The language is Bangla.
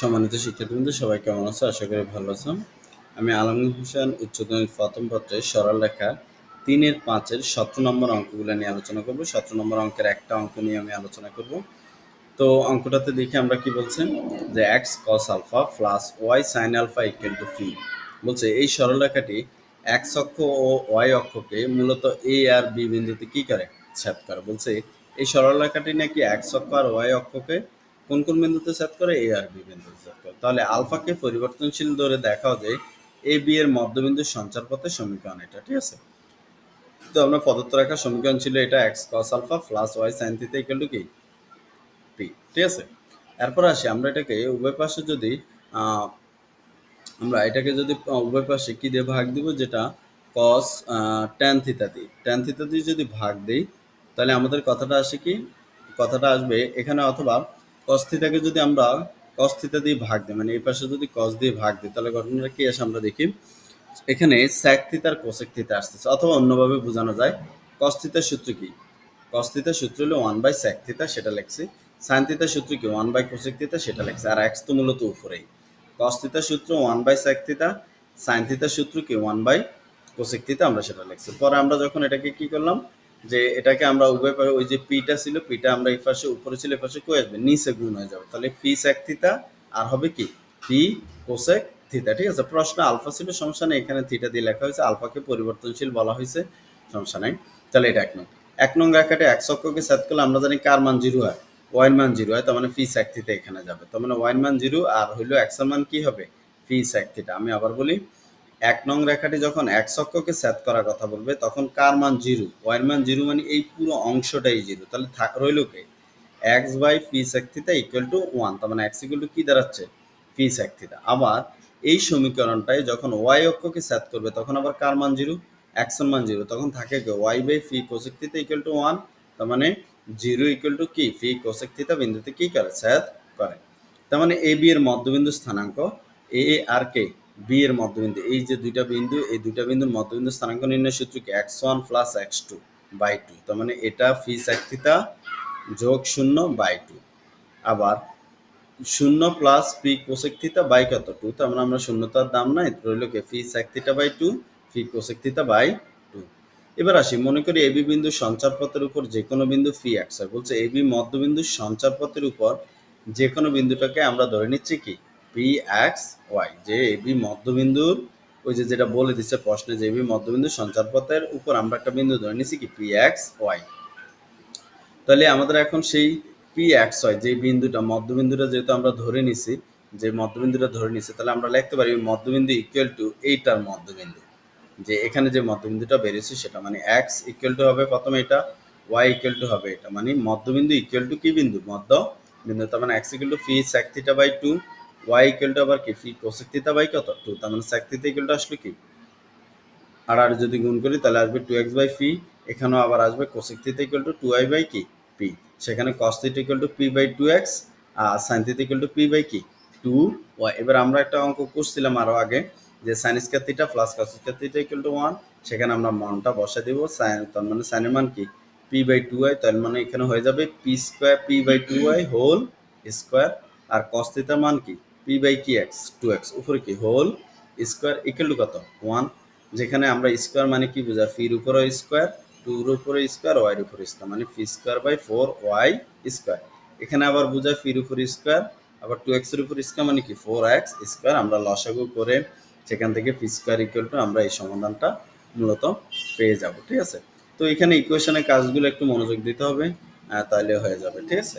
সম্মানিত শিক্ষার্থীবৃন্দ, সবাই কেমন আছো? আশা করি ভালো আছো। আমি আলমগীর হোসেন, উচ্চতর প্রথম পত্রের সরল রেখা তিনের পাঁচের সতেরো নম্বর অঙ্কগুলো নিয়ে আলোচনা করব। সতেরো নম্বর অঙ্কের একটা অঙ্ক নিয়ে আমি আলোচনা করব। তো অঙ্কটাতে দেখি আমরা কি বলছেন? যে x cos alpha plus y sine alpha equal to phi বলছে, এই সরল রেখাটি এক্স অক্ষ ও ওয়াই অক্ষকে মূলত এ আর বি বিন্দুতে কি করে? ছেদ করে। বলছে, এই সরল রেখাটি নাকি এক্স অক্ষ আর ওয়াই অক্ষকে কোন কোন বিন্দুতে সেট করে? এ আর বি বিন্দুতে সেট করে। তাহলে আলফাকে পরিবর্তনশীল ধরে দেখাও যে এ বি এর মধ্যবিন্দুর সঞ্চার পথে সমীকরণ এটা, ঠিক আছে? তো আমরা পদার্থ রেখার সমীকরণ ছিল এটা x cos alpha plus y sine theta equal to কি? পি ঠিক আছে? এরপর আসি, আমরা এটাকে উভয় পাশে যদি আমরা এটাকে যদি উভয় পাশে কি দিয়ে ভাগ দিব? যেটা কস ট্যান থিতা দিই ট্যান থিতা দিয়ে যদি ভাগ দিই, তাহলে আমাদের কথাটা আসে কি? কথাটা আসবে এখানে অথবা কস থিতাকে যদি আমরা কস থিতা দিয়ে ভাগ দিই মানে এই পাশে যদি কস দিয়ে ভাগ দিই, তাহলে ঘটনাটা কি আসে আমরা দেখি, এখানে স্যাক থিতার কোসেক থিতা আসতেছে, অথবা অন্যভাবে বোঝানো যায় কস থিতার সূত্র কি? কস থিতার সূত্র হলো ওয়ান বাই স্যাক থিতা সেটা লেখছি সাইন থিতার সূত্র কি? ওয়ান বাই কোসেক থিতা সেটা লেখছে, আর এক্স তো মূলত উপরেই। কস থিতার সূত্র one by sec theta sine থিতার সূত্র কি? ওয়ান বাই কোসেক থিতা আমরা সেটা লিখছি। পরে আমরা যখন এটাকে কি করলাম যে এটাকে আমরা উভয় পাশে ওই যে পিটা ছিল, পিটা আমরা এই পাশে, উপরে ছিল, এই পাশে আসবে? নিচে গুণ হয়ে যাবে। তাহলে ফি স্যাক থিতা আর হবে কি? ফি কোসেক থিতা ঠিক আছে? প্রশ্ন আলফা ছিল, সমস্যা নেই। এখানে থিটা দিয়ে লেখা হয়েছে, আলফাকে পরিবর্তনশীল বলা হয়েছে, সমস্যা নেই। তাহলে এটা এক নং। এক নং রেখাটা এক অক্ষকে সেট করলে আমরা জানি কার মান জিরো হয়? ওয়াইন মান জিরো হয়, তার মানে ফি স্যাক থিতা এখানে যাবে। তার মানে ওয়াইন মান জিরো, আর হইল এক্সের মান কি হবে? ফি স্যাক থিটা আমি আবার বলি এক নং রেখাটি যখন এক অক্ষকে সেট করার কথা বলবে, তখন কার মান জিরো? ওয়াইন মান জিরো মানে এই পুরো অংশটাই জিরো। তাহলে রইল কে? X by p sec equal to one তার মানে এক্স ইকুয়াল টু কি দাঁড়াচ্ছে? পি সেক আবার এই সমীকরণটাই যখন ওয়াই অক্ষকে সেট করবে, তখন আবার কার মান জিরো? এক্স মান জিরো। তখন থাকে কে? Y by phi cosec equal to one তার মানে জিরো ইকুয়াল টু কি? ফি কোসেক বিন্দুতে কি করে? সেট করে। তার মানে এ বি এর মধ্যবিন্দু স্থানাঙ্ক এ আর কে বি এর মধ্যবিন্দু, এই যে দুইটা বিন্দু, এই দুইটা বিন্দুর মধ্যবিন্দু স্থানাঙ্ক নির্ণয় সূত্র কি? X one plus x two by two তার মানে এটা ফি এক থিতা যোগ শূন্য বাই টু আবার শূন্য plus P cosec theta by কত? টু তার মানে আমরা শূন্যতার দাম নাই রইল কে? ফি এক theta by two phi cosec theta by two এবার আসি, মনে করি এবি বিন্দু সঞ্চার পথের উপর যে কোনো বিন্দু ফি এক্স হয়। বলছে এবি মধ্যবিন্দু সঞ্চার পথের উপর যে কোনো বিন্দুটাকে আমরা ধরে নিচ্ছি কি? পি এক্স ওয়াই যে এবি মধ্যবিন্দুর ওই যে যেটা বলে দিচ্ছে প্রশ্নে যে এবি মধ্যবিন্দু সঞ্চার পথের উপর আমরা একটা বিন্দু ধরে নিচ্ছি কি পি এক্স ওয়াই তাহলে আমাদের এখন সেই পি এক্স ওয়াই যে বিন্দুটা, মধ্যবিন্দুটা যেহেতু আমরা ধরে নিছি যে মধ্যবিন্দুটা ধরে নিছি তাহলে আমরা লিখতে পারি মধ্যবিন্দু ইকুয়াল টু এইটার মধ্যবিন্দু। যে এখানে যে মধ্যবিন্দুটা বেরিয়েছে সেটা মানে এক্স ইকুয়াল টু হবে প্রথমে এটা ওয়াই ইকুয়াল টু হবে এটা। মানে মধ্যবিন্দু ইকুয়াল টু কি বিন্দু? মধ্য বিন্দু, তার মানে X equal to phi sec theta by two Y equal আবার কি? ফি কোসেক থিটা বাই কত? টু তার মানে সেক থিটা ইকুয়াল আসলে কি? আর আর যদি গুণ করি, তাহলে আসবে টু এক্স বাই ফি এখানেও আবার আসবে cosec theta equal to two I by কি? পি সেখানে cos theta equal to P by two X R sine theta equal to P by কি? টু ওয়াই এবার আমরা একটা অঙ্ক করছিলাম আরও আগে, যে sine square theta plus cos square theta equal to one সেখানে আমরা মনটা বসে দিব। সাইন তার মানে সাইনের মান কি? পি বাই টু ওয়াই তার মানে এখানে হয়ে যাবে P square P by two Y whole square R cos থিটার মান কি? পি বাই কি এক্স টু এক্স উপরে কি? হোল স্কোয়ার ইকুয়াল টু কত? ওয়ান যেখানে আমরা স্কোয়ার মানে কি বোঝা ফির উপরে স্কোয়ার টুর উপরে স্কোয়ার ওয়াইয়ের উপরে স্কোয়ার মানে phi square by four Y square এখানে আবার বোঝায় ফির উপর স্কোয়ার আবার টু এক্সের উপর স্কোয়ার মানে কি? ফোর এক্স স্কোয়ার আমরা লসাগু করে সেখান থেকে ফি স্কোয়ার ইকুয়াল টু আমরা এই সমাধানটা মূলত পেয়ে যাব, ঠিক আছে? তো এখানে ইকুয়েশনের কাজগুলো একটু মনোযোগ দিতে হবে তাহলে হয়ে যাবে, ঠিক আছে?